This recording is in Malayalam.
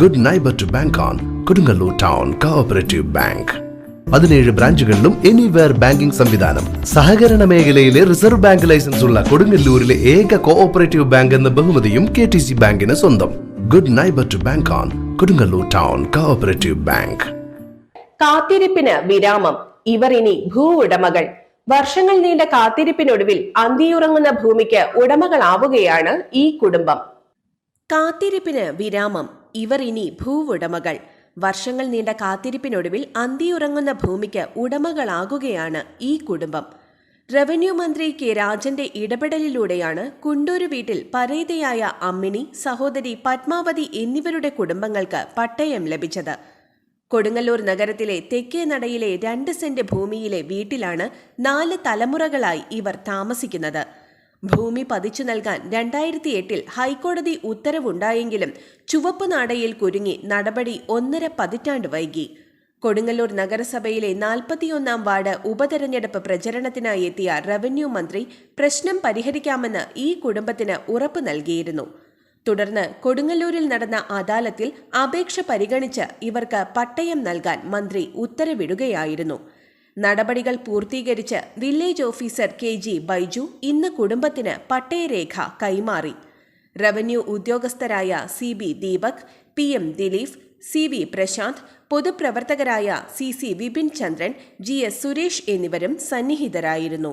Good neighbour to bank on Kodungallur town cooperative bank പതിനേഴ് ബ്രാഞ്ചുകളിലും എനിവെയർ ബാങ്കിംഗ് സംവിധാനം. സഹകരണ മേഖലയിലെ റിസർവ് ബാങ്ക് ലൈസൻസ് ഉള്ള കൊടുങ്ങല്ലൂരിലെ ഏക കോഓപ്പറേറ്റീവ് ബാങ്ക് എന്ന ബഹുമതിയും കെ ടി സി ബാങ്കിന് സ്വന്തം. Good neighbour to bank on Kodungallur town cooperative bank കാത്തിരിപ്പിന് വിരാമം. ഇവർ ഇനി ഭൂ ഉടമകൾ. വർഷങ്ങൾ നീണ്ട കാത്തിരിപ്പിനൊടുവിൽ അന്തിയുറങ്ങുന്ന ഭൂമിക്ക് ഉടമകളാവുകയാണ് ഈ കുടുംബം. കാത്തിരിപ്പിന് വിരാമം. ഇവർ ഇനി ഭൂവുടമകൾ. വർഷങ്ങൾ നീണ്ട കാത്തിരിപ്പിനൊടുവിൽ അന്തിയുറങ്ങുന്ന ഭൂമിക്ക് ഉടമകളാകുകയാണ് ഈ കുടുംബം. റവന്യൂ മന്ത്രി കെ രാജന്റെ ഇടപെടലിലൂടെയാണ് കുണ്ടൂരു വീട്ടിൽ പരേതയായ അമ്മിണി സഹോദരി പത്മാവതി എന്നിവരുടെ കുടുംബങ്ങൾക്ക് പട്ടയം ലഭിച്ചത്. കൊടുങ്ങല്ലൂർ നഗരത്തിലെ തെക്കേ നടയിലെ രണ്ട് സെന്റ് ഭൂമിയിലെ വീട്ടിലാണ് നാല് തലമുറകളായി ഇവർ താമസിക്കുന്നത്. ഭൂമി പതിച്ചു നൽകാൻ രണ്ടായിരത്തി എട്ടിൽ ഹൈക്കോടതി ഉത്തരവുണ്ടായെങ്കിലും ചുവപ്പ് നാടയിൽ കുരുങ്ങി നടപടി ഒന്നര പതിറ്റാണ്ട് വൈകി. കൊടുങ്ങല്ലൂർ നഗരസഭയിലെ നാൽപ്പത്തിയൊന്നാം വാർഡ് ഉപതെരഞ്ഞെടുപ്പ് പ്രചരണത്തിനായി എത്തിയ റവന്യൂ മന്ത്രി പ്രശ്നം പരിഹരിക്കാമെന്ന് ഈ കുടുംബത്തിന് ഉറപ്പ് നൽകിയിരുന്നു. തുടർന്ന് കൊടുങ്ങല്ലൂരിൽ നടന്ന അദാലത്തിൽ അപേക്ഷ പരിഗണിച്ച് ഇവർക്ക് പട്ടയം നൽകാൻ മന്ത്രി ഉത്തരവിടുകയായിരുന്നു. നടപടികൾ പൂർത്തീകരിച്ച് village officer K G Baiju ഇന്ന് കുടുംബത്തിന് പട്ടയരേഖ കൈമാറി. Revenue ഉദ്യോഗസ്ഥരായ C B Deepak P M Dileep C V Prashanth പൊതുപ്രവർത്തകരായ C C Vipin Chandran G S Suresh എന്നിവരും സന്നിഹിതരായിരുന്നു.